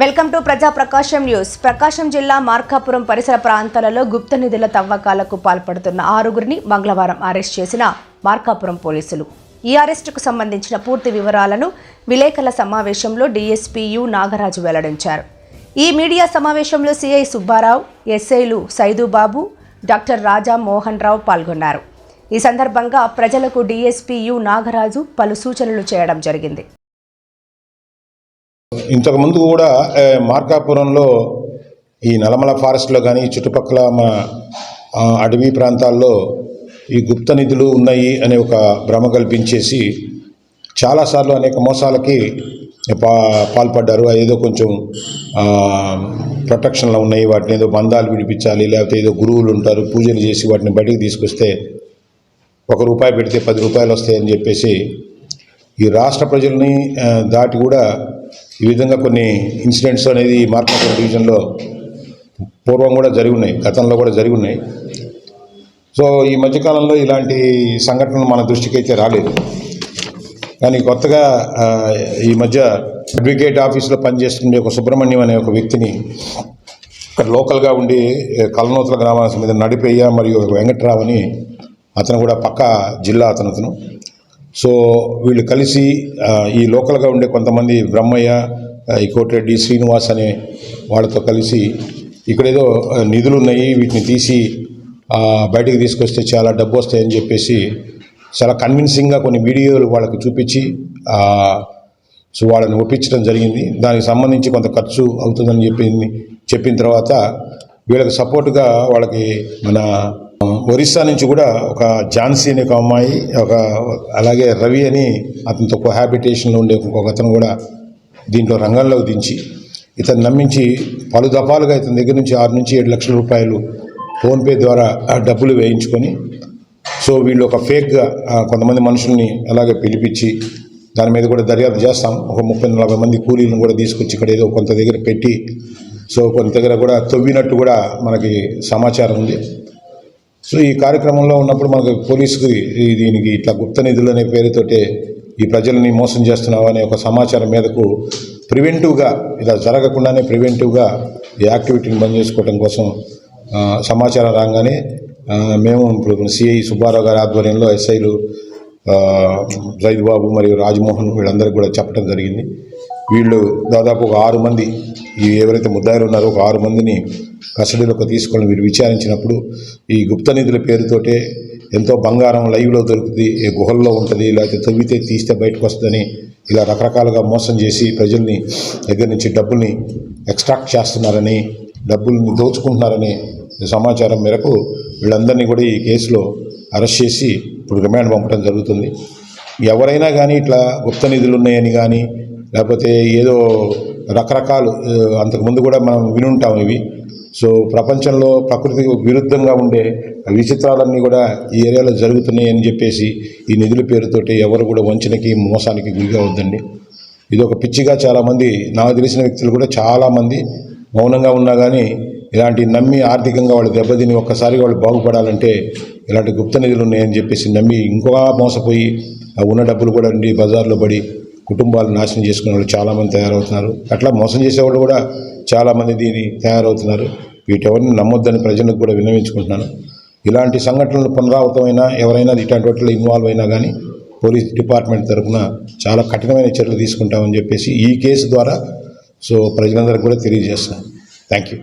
Welcome to ప్రజా ప్రకాశం news. ప్రకాశం జిల్లా మార్కాపురం పరిసర ప్రాంతాలలో గుప్త నిధుల తవ్వకాలకు పాల్పడుతున్న ఆరుగురిని మంగళవారం అరెస్ట్ చేసిన మార్కాపురం పోలీసులు. ఈ అరెస్టుకు సంబంధించిన పూర్తి వివరాలను విలేకరుల సమావేశంలో డీఎస్పీ యు నాగరాజు వెల్లడించారు. ఈ మీడియా సమావేశంలో సిఐ సుబ్బారావు ఎస్ఐలు సైదుబాబు డాక్టర్ రాజా మోహన్ రావు పాల్గొన్నారు. ఈ సందర్భంగా ప్రజలకు డీఎస్పీ యు నాగరాజు పలు సూచనలు చేయడం జరిగింది. ఇంతకుముందు కూడా మార్కాపురంలో ఈ నలమల ఫారెస్ట్లో కానీ చుట్టుపక్కల మన అడవి ప్రాంతాల్లో ఈ గుప్త నిధులు ఉన్నాయి అనే ఒక భ్రమ కల్పించేసి చాలాసార్లు అనేక మోసాలకి పా పాల్పడ్డారు. ఏదో కొంచెం ప్రొటెక్షన్లో ఉన్నాయి వాటిని ఏదో బంధాలు విడిపించాలి లేకపోతే ఏదో గురువులు ఉంటారు పూజలు చేసి వాటిని బయటికి తీసుకొస్తే ఒక రూపాయి పెడితే పది రూపాయలు వస్తాయని చెప్పేసి ఈ రాష్ట్ర ప్రజల్ని దాటి కూడా ఈ విధంగా కొన్ని ఇన్సిడెంట్స్ అనేది మార్కెట్ మార్కాపురం డివిజన్లో పూర్వం కూడా జరిగి ఉన్నాయి గతంలో కూడా జరిగి ఉన్నాయి. సో ఈ మధ్యకాలంలో ఇలాంటి సంఘటనలు మన దృష్టికి అయితే రాలేదు. కానీ కొత్తగా ఈ మధ్య అడ్వకేట్ ఆఫీస్లో పనిచేస్తుండే ఒక సుబ్రహ్మణ్యం అనే ఒక వ్యక్తిని ఇక్కడ లోకల్గా ఉండి కలనూతల గ్రామానికి మీద నడిపేయ మరియు ఒక వెంకట్రావు అని అతను కూడా పక్క జిల్లా అతను అతను సో వీళ్ళు కలిసి ఈ లోకల్గా ఉండే కొంతమంది బ్రహ్మయ్య ఈ కోటిరెడ్డి శ్రీనివాస్ అనే వాళ్ళతో కలిసి ఇక్కడేదో నిధులు ఉన్నాయి వీటిని తీసి బయటికి తీసుకొస్తే చాలా డబ్బు వస్తాయని చెప్పేసి చాలా కన్విన్సింగ్గా కొన్ని వీడియోలు వాళ్ళకి చూపించి సో వాళ్ళని ఒప్పించడం జరిగింది. దానికి సంబంధించి కొంత ఖర్చు అవుతుందని చెప్పింది చెప్పిన తర్వాత వీళ్ళకి సపోర్ట్గా వాళ్ళకి మన ఒరిస్సా నుంచి కూడా ఒక ఝాన్సీ అనే ఒక అమ్మాయి ఒక అలాగే రవి అని అతనితో కోహాబిటేషన్లో ఉండే ఒక అతను కూడా దీంట్లో రంగంలోకి దించి ఇతను నమ్మించి పలు దఫాలుగా ఇతని దగ్గర నుంచి ఆరు నుంచి ఏడు లక్షల రూపాయలు ఫోన్పే ద్వారా డబ్బులు వేయించుకొని సో వీళ్ళు ఒక ఫేక్గా కొంతమంది మనుషుల్ని అలాగే పిలిపించి దాని మీద కూడా దర్యాప్తు చేస్తాం. ఒక ముప్పై నలభై మంది కూలీలను కూడా తీసుకొచ్చి ఇక్కడ ఏదో కొంత దగ్గర పెట్టి సో కొంత దగ్గర కూడా తవ్వినట్టు కూడా మనకి సమాచారం ఉంది. సో ఈ కార్యక్రమంలో ఉన్నప్పుడు మనకు పోలీసుకి దీనికి ఇట్లా గుప్త నిధులు అనే పేరుతోటే ఈ ప్రజల్ని మోసం చేస్తున్నావు అనే ఒక సమాచారం మీదకు ప్రివెంటివ్గా ఇలా జరగకుండానే ప్రివెంటివ్గా ఈ యాక్టివిటీని బంద్ చేసుకోవడం కోసం సమాచారం రాగానే మేము ఇప్పుడు సిఐ సుబ్బారావు గారి ఆధ్వర్యంలో ఎస్ఐలు జైద్ బాబు మరియు రాజ్మోహన్ వీళ్ళందరికీ కూడా చెప్పడం జరిగింది. వీళ్ళు దాదాపు ఒక ఆరు మంది ఈ ఎవరైతే ముద్దాయిలు ఉన్నారో ఒక ఆరు మందిని కస్టడీలోకి తీసుకొని వీరు విచారించినప్పుడు ఈ గుప్త నిధుల పేరుతోటే ఎంతో బంగారం లైవ్లో దొరుకుతుంది ఏ గుహల్లో ఉంటుంది లేకపోతే తవ్వితే తీస్తే బయటకు వస్తుందని ఇలా రకరకాలుగా మోసం చేసి ప్రజల్ని దగ్గర నుంచి డబ్బుల్ని ఎక్స్ట్రాక్ట్ చేస్తున్నారని డబ్బుల్ని దోచుకుంటున్నారని సమాచారం మేరకు వీళ్ళందరినీ కూడా ఈ కేసులో అరెస్ట్ చేసి ఇప్పుడు రిమాండ్ పంపడం జరుగుతుంది. ఎవరైనా కానీ ఇట్లా గుప్త నిధులు ఉన్నాయని కానీ లేకపోతే ఏదో రకరకాలు అంతకుముందు కూడా మనం వినుంటాం ఇవి. సో ప్రపంచంలో ప్రకృతికి విరుద్ధంగా ఉండే విచిత్రాలన్నీ కూడా ఈ ఏరియాలో జరుగుతున్నాయి అని చెప్పేసి ఈ నిధుల పేరుతోటి ఎవరు కూడా వంచనకి మోసానికి గురి కావద్దండి ఇది ఒక పిచ్చిగా చాలామంది నాకు తెలిసిన వ్యక్తులు కూడా చాలామంది మౌనంగా ఉన్నా కానీ ఇలాంటి నమ్మి ఆర్థికంగా వాళ్ళు దెబ్బతిని ఒక్కసారి వాళ్ళు బాగుపడాలంటే ఇలాంటి గుప్త నిధులు ఉన్నాయని చెప్పేసి నమ్మి ఇంకా మోసపోయి ఉన్న డబ్బులు కూడా ఉండి బజార్లో పడి కుటుంబాలు నాశనం చేసుకునే వాళ్ళు చాలామంది తయారవుతున్నారు. అట్లా మోసం చేసేవాళ్ళు కూడా చాలామంది దీన్ని తయారవుతున్నారు. వీటెవరిని నమ్మొద్దని ప్రజలకు కూడా విన్నవించుకుంటున్నాను. ఇలాంటి సంఘటనలు పునరావృతమైనా ఎవరైనా ఇట్లాంటి వాటిలో ఇన్వాల్వ్ అయినా కానీ పోలీస్ డిపార్ట్మెంట్ తరఫున చాలా కఠినమైన చర్యలు తీసుకుంటామని చెప్పేసి ఈ కేసు ద్వారా సో ప్రజలందరికీ కూడా తెలియజేస్తాను థ్యాంక్ యూ